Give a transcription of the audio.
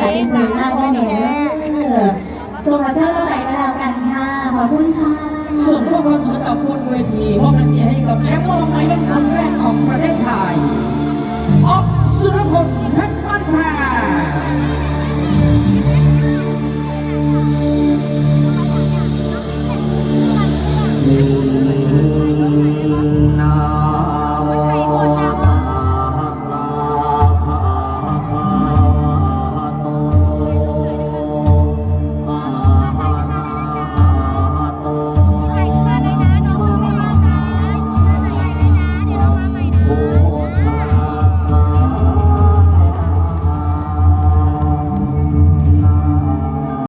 จะได้น้าก็เนยเออส่งมาเชิญเราไปกันแล้วกันค่ะ ขอบคุณค่ะสุดพวกเราสุดต่อพูดเวทีมอบเสียให้กับแชมป์มอบไม้เป็นคนแรกของประเทศไทยออฟสุรพลเพชรบ้านแพร No.